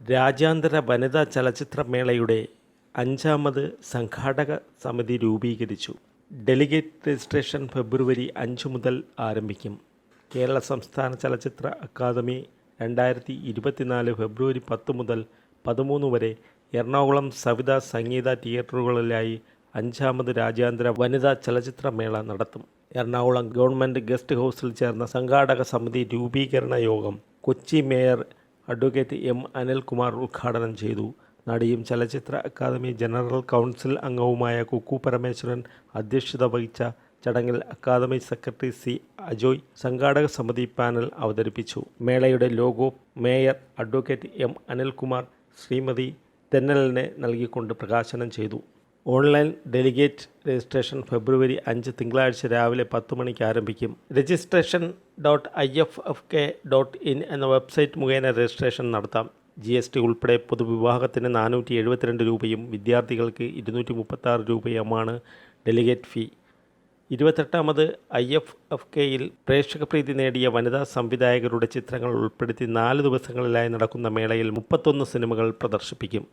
രാജ്യാന്തര വനിതാ ചലച്ചിത്രമേളയുടെ അഞ്ചാമത് സംഘാടക സമിതി രൂപീകരിച്ചു. ഡെലിഗേറ്റ് രജിസ്ട്രേഷൻ ഫെബ്രുവരി അഞ്ച് മുതൽ ആരംഭിക്കും. കേരള സംസ്ഥാന ചലച്ചിത്ര അക്കാദമി രണ്ടായിരത്തി ഇരുപത്തിനാല് ഫെബ്രുവരി പത്ത് മുതൽ പതിമൂന്ന് വരെ എറണാകുളം സവിത സംഗീത തിയേറ്ററുകളിലായി അഞ്ചാമത് രാജ്യാന്തര വനിതാ ചലച്ചിത്രമേള നടത്തും. എറണാകുളം ഗവൺമെന്റ് ഗസ്റ്റ് ഹൗസിൽ ചേർന്ന സംഘാടക സമിതി രൂപീകരണ യോഗം Kochi mayor advocate M Anilkumar ഉദ്ഘാടനം ചെയ്തു. നടിയും ചലച്ചിത്ര അക്കാദമി ജനറൽ കൗൺസിൽ അംഗവുമായ കുക്കു പരമേശ്വരൻ അധ്യക്ഷത വഹിച്ച ചടങ്ങിൽ അക്കാദമി സെക്രട്ടറി സി അജോയ് സംഘാടക സമിതി പാനൽ അവതരിപ്പിച്ചു. മേളയുടെ logo mayor advocate M Anilkumar Shrimati തെന്നലിനെ നൽകിക്കൊണ്ട് പ്രകാശനം ചെയ്തു. ഓൺലൈൻ ഡെലിഗേറ്റ് രജിസ്ട്രേഷൻ ഫെബ്രുവരി അഞ്ച് തിങ്കളാഴ്ച രാവിലെ പത്ത് മണിക്ക് ആരംഭിക്കും. Registration dot I F F K dot in എന്ന വെബ്സൈറ്റ് മുഖേന രജിസ്ട്രേഷൻ നടത്താം. ജി എസ് ടി ഉൾപ്പെടെ പൊതുവിഭാഗത്തിന് നാനൂറ്റി എഴുപത്തിരണ്ട് രൂപയും വിദ്യാർത്ഥികൾക്ക് ഇരുന്നൂറ്റി മുപ്പത്താറ് രൂപയുമാണ് ഡെലിഗേറ്റ് ഫീ. ഇരുപത്തെട്ടാമത് ഐ എഫ് എഫ് കെയിൽ പ്രേക്ഷകപ്രീതി നേടിയ വനിതാ സംവിധായകരുടെ ചിത്രങ്ങൾ ഉൾപ്പെടുത്തി നാല് ദിവസങ്ങളിലായി നടക്കുന്ന മേളയിൽ മുപ്പത്തൊന്ന് സിനിമകൾ പ്രദർശിപ്പിക്കും.